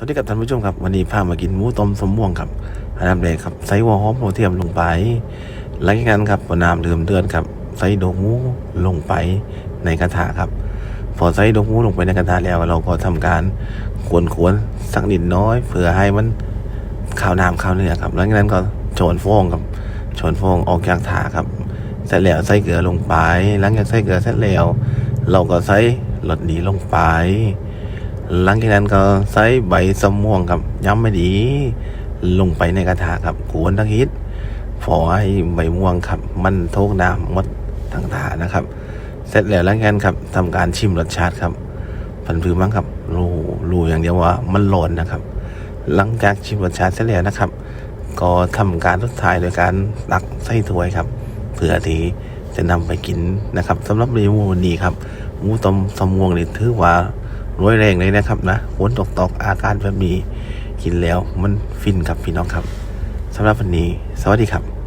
สวัสดีครับท่านผู้ชมครับวันนี้พามากินหมูต้มสมม่วงครับอันดับแรกครับใส่หัวหอมหัวเทียมลงไปหลังจากนั้นครับน้ำเดือมเดือดครับใส่ดอกหมูลงไปในกระทะครับ พอใส่ดอกหมูลงไปในกระทะแล้ว เราก็ทำการขวนๆสักนิดน้อยเพื่อให้มันข้าวน้ำข้าวเนื้อครับหลังจากนั้นก็โชนฟองครับโชนฟองออกจากถาครับเสร็จแล้วใส่เกลือลงไป หลังจากใส่เกลือเสร็จแล้ว เราก็ใส่รสดีลงไป หลังจากนั้นก็ใส่ใบสมม่วงครับย้ำไม่ดี ลงไปในกระทะครับกวนทั้งฮิตฝอให้ใบม่วงครับ มันโทกน้ำมดทั้งถานะครับ เสร็จแล้วหลังจากนั้นครับทำการชิมรสชาติครับพันธุ์พื้มั้งครับรู้รู้อย่างเดียวว่ามันร้อนนะครับ หลังจากชิมรสชาติเสร็จแล้วนะครับ ก็ทำการทดท้ายโดยการตักใส่ถ้วยครับเพื่อที่จะนำไปกินนะครับสำหรับเมนูวันนี้ครับหมูต้มสมวงนี่ถือว่า รวยแรงเลยนะครับนะฝนตกตกอาการแบบนี้กินแล้วมันฟินครับพี่น้องครับสำหรับวันนี้ สวัสดีครับ